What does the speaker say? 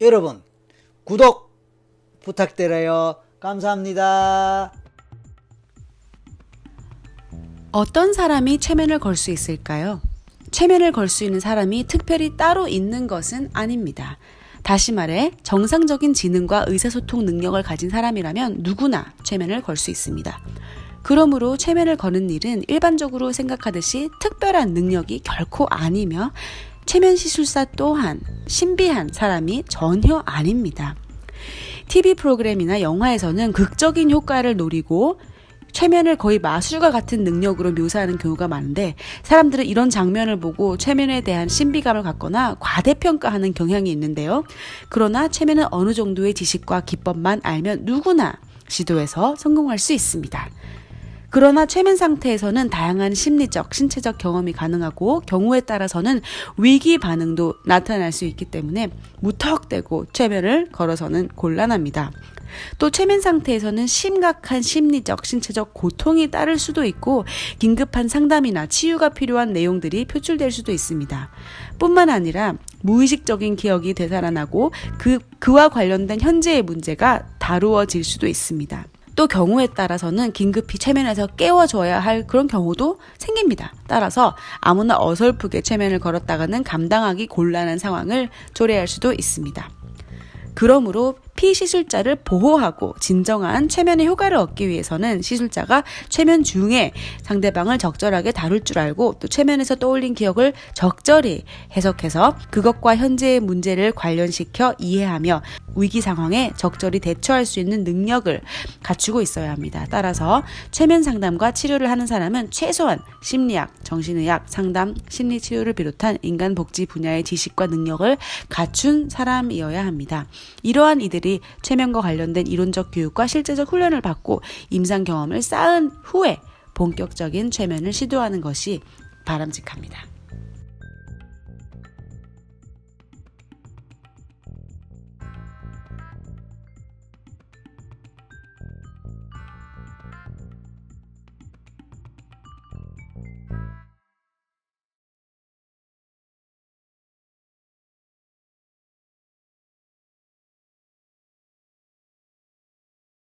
여러분 구독 부탁드려요. 감사합니다. 어떤 사람이 체면을 걸 수 있을까요? 체면을 걸 수 있는 사람이 특별히 따로 있는 것은 아닙니다. 다시 말해, 정상적인 지능과 의사소통 능력을 가진 사람이라면 누구나 체면을 걸 수 있습니다. 그러므로 체면을 거는 일은 일반적으로 생각하듯이 특별한 능력이 결코 아니며 체면 시술사 또한 신비한 사람이 전혀 아닙니다. TV 프로그램이나 영화에서는 극적인 효과를 노리고 체면을 거의 마술과 같은 능력으로 묘사하는 경우가 많은데 사람들은 이런 장면을 보고 체면에 대한 신비감을 갖거나 과대평가하는 경향이 있는데요. 그러나 체면은 어느 정도의 지식과 기법만 알면 누구나 시도해서 성공할 수 있습니다. 그러나 최면 상태에서는 다양한 심리적, 신체적 경험이 가능하고 경우에 따라서는 위기 반응도 나타날 수 있기 때문에 무턱대고 최면을 걸어서는 곤란합니다. 또 최면 상태에서는 심각한 심리적, 신체적 고통이 따를 수도 있고 긴급한 상담이나 치유가 필요한 내용들이 표출될 수도 있습니다. 뿐만 아니라 무의식적인 기억이 되살아나고 그, 그와 관련된 현재의 문제가 다루어질 수도 있습니다. 또 경우에 따라서는 긴급히 체면에서 깨워줘야 할 그런 경우도 생깁니다. 따라서 아무나 어설프게 체면을 걸었다가는 감당하기 곤란한 상황을 초래할 수도 있습니다. 그러므로 피 시술자를 보호하고 진정한 최면의 효과를 얻기 위해서는 시술자가 최면 중에 상대방을 적절하게 다룰 줄 알고 또 최면에서 떠올린 기억을 적절히 해석해서 그것과 현재의 문제를 관련시켜 이해하며 위기 상황에 적절히 대처할 수 있는 능력을 갖추고 있어야 합니다. 따라서 최면 상담과 치료를 하는 사람은 최소한 심리학, 정신의학, 상담, 심리 치료를 비롯한 인간 복지 분야의 지식과 능력을 갖춘 사람이어야 합니다. 이러한 이들이 체면과 관련된 이론적 교육과 실제적 훈련을 받고 임상 경험을 쌓은 후에 본격적인 최면을 시도하는 것이 바람직합니다.